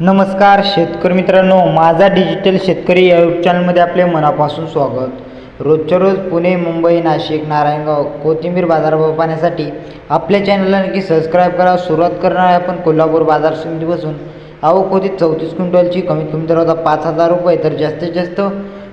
नमस्कार शेतकरी मित्रांनो माझा डिजिटल शेतकरी या यूट्यूब चॅनलमध्ये आपले मनापासून स्वागत. रोजच्या रोज पुणे मुंबई नाशिक नारायणगाव कोथिंबीर बाजारभाव पाहण्यासाठी आपल्या चॅनलला नक्की सबस्क्राईब करा. सुरुवात करणार आहे आपण कोल्हापूर बाजार समितीपासून. आवक होती चौतीस क्विंटलची कमीत कमी दर होता पाच हजार रुपये तर जास्तीत जास्त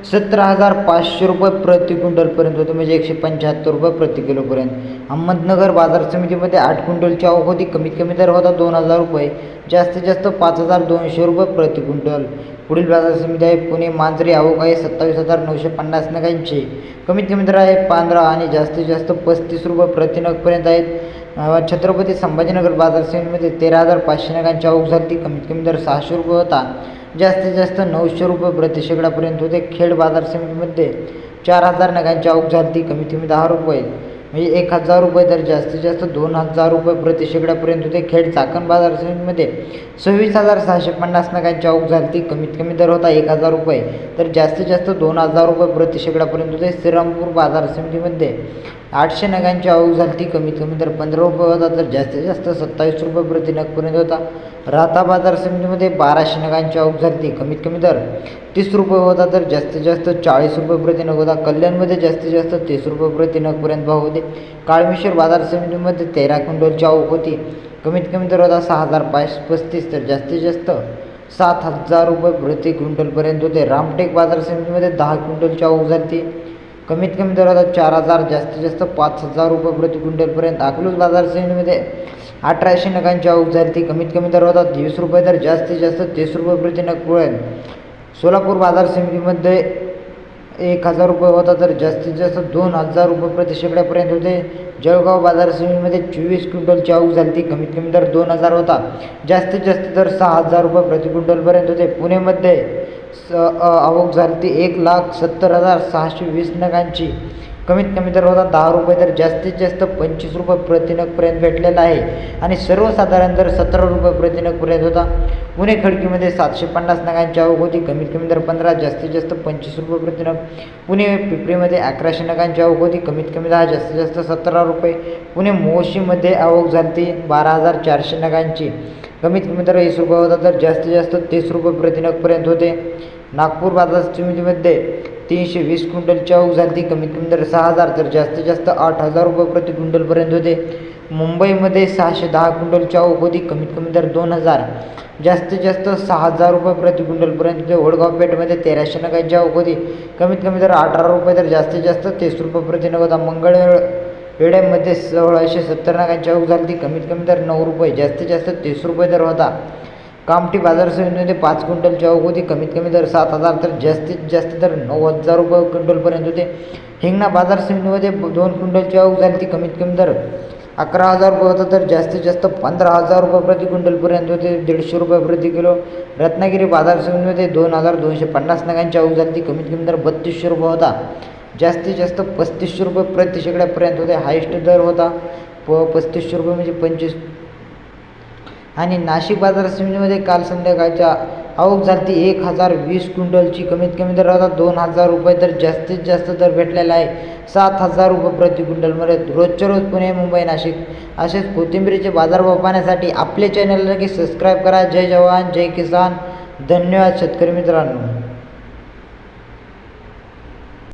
सतरा हजार पाचशे रुपये प्रति क्विंटलपर्यंत होते. म्हणजे एकशे पंच्याहत्तर रुपये प्रति किलोपर्यंत. अहमदनगर बाजार समितीमध्ये आठ क्विंटलची आवक होती. कमीत कमी दर होता दोन हजार रुपये. जास्तीत जास्त पाच हजार दोनशे रुपये प्रति क्विंटल. पुढील बाजार समिती आहे पुणे. मांजरी आवक आहे सत्तावीस हजार नऊशे पन्नास नगांची. कमीत कमी दर आहे पंधरा आणि जास्तीत जास्त पस्तीस रुपये प्रति नगपर्यंत आहेत. छत्रपती संभाजीनगर बाजार समितीमध्ये तेरा हजार पाचशे नगांची आवक झाली कमीत कमी दर सहाशे रुपये होता. जास्तीत जास्त नऊशे रुपये प्रति शेकडापर्यंत होते. खेड बाजार समितीमध्ये चार हजार नगांची आवक झाली कमीत कमी दहा रुपये. म्हणजे एक हजार रुपये तर जास्तीत जास्त दोन हजार रुपये प्रति शेकड्यापर्यंत होते. खेड चाकण बाजार समितीमध्ये सव्वीस हजार सहाशे पन्नास नगांची आवक झाली कमीत कमी दर होता एक हजार रुपये. तर जास्तीत जास्त दोन हजार रुपये प्रति शेकड्यापर्यंत होते. श्रीरामपूर बाजार समितीमध्ये आठशे नगांची आवक झाली कमीत कमी दर पंधरा रुपये होता. तर जास्तीत जास्त सत्तावीस रुपये प्रति नगपर्यंत होता. राहता बाजार समितीमध्ये बाराशे नगांची आवक झाली कमीत कमी दर तीस रुपये होता तर जास्तीत जास्त चाळीस रुपये प्रतिनग होता. कल्याणमध्ये जास्तीत जास्त तीस रुपये प्रतिनगपर्यंत भाव होते. काळमेश्वर बाजार समितीमध्ये तेरा क्विंटलची चाऊक होती. कमीत कमी दर होता सहा हजार पाच पस्तीस तर जास्तीत जास्त सात हजार रुपये प्रति क्विंटलपर्यंत होते. रामटेक बाजार समितीमध्ये दहा क्विंटल चाऊक झाली कमीत कमी दर होता चार हजार जास्तीत जास्त पाच हजार रुपये प्रति क्विंटलपर्यंत अकलूज बाजार समितीमध्ये अठराशे नगांची आवक झाली कमीत कमी दर होता वीस रुपये तर जास्तीत जास्त तीस रुपये प्रति नगपर्यंत सोलापूर बाजार समितीमध्ये एक हजार रुपये होता तर जास्तीत जास्त दोन हजार रुपये प्रति शेकड्यापर्यंत होते. जळगाव बाजार समितीमध्ये चोवीस क्विंटलची आवक झाली कमीत कमी दर दोन हजार होता. जास्तीत जास्त दर सहा हजार रुपये प्रति क्विंटलपर्यंत होते. पुणेमध्ये स आवक झाली एक लाख सत्तर हजार सहाशे वीस नगांची. कमीत कमी दर होता दहा रुपये तर जास्तीत जास्त पंचवीस रुपये प्रतिनगपर्यंत भेटलेला आहे. आणि सर्वसाधारण दर सतरा रुपये प्रतिनगपर्यंत होता. पुणे खडकीमध्ये सातशे पन्नास नगांची आवक होती. कमीत कमी दर पंधरा जास्तीत जास्त पंचवीस रुपये प्रतिनग. पुणे पिपरीमध्ये अकराशे नगांची आवक होती. कमीत कमी दहा जास्तीत जास्त सतरा रुपये. पुणे मोशीमध्ये आवक झाली बारा हजार चारशे नगांची. कमीत कमी दर वीस रुपये होता तर जास्तीत जास्त तीस रुपये प्रतिनगपर्यंत होते. नागपूर बाजार समितीमध्ये तीनशे वीस क्विंटलच्या आवक झाली कमीत कमी दर सहा हजार तर जास्तीत जास्त आठ हजार रुपये प्रति क्विंटलपर्यंत होते. मुंबईमध्ये सहाशे दहा क्विंटलच्या आवक होती कमीत कमी दर दोन हजार. जास्तीत जास्त सहा हजार रुपये प्रति क्विंटलपर्यंत होते. वडगाव पेठमध्ये तेराशे नगांची आवक होती कमीत कमी दर अठरा रुपये तर जास्तीत जास्त तीस रुपये प्रति नग होता. मंगळवेळ वेड्यामध्ये सोळाशे सत्तर नगांची आवक झाली कमीत कमी दर नऊ रुपये जास्तीत जास्त तीस रुपये दर होता. कामठी बाजार समितीमध्ये पाच क्विंटलची चौक होती. कमीत कमी दर सात हजार तर जास्तीत जास्त दर नऊ हजार रुपये क्विंटलपर्यंत होते. हिंगणा बाजार समितीमध्ये दोन क्विंटलची चौक झाली ती कमीत कमी दर अकरा हजार रुपये होता तर जास्तीत जास्त पंधरा हजार रुपये प्रति क्विंटलपर्यंत होते दीडशे रुपये प्रति किलो. रत्नागिरी बाजार समितीमध्ये दोन हजार दोनशे पन्नास नगांची आवक झाली ती कमीत कमी दर बत्तीसशे रुपये होता. जास्तीत जास्त पस्तीसशे रुपये प्रति शेकड्यापर्यंत होते हायेस्ट दर होता. प पस्तीसशे रुपये म्हणजे पंचवीस आणि नाशिक बाजार समितीमध्ये काल संध्याकाळच्या आवक झाली एक हजार वीस क्विंटलची कमीत कमी दर आता दोन हजार रुपये तर जास्तीत जास्त दर भेटलेला आहे. सात हजार रुपये प्रति क्विंटलमध्ये रोजच्या रोज पुणे मुंबई नाशिक असेच कोथिंबिरीचे बाजारभाव पाहण्यासाठी आपले चॅनलला लगेच सबस्क्राईब करा. जय जवान जय किसान. धन्यवाद शेतकरी मित्रांनो.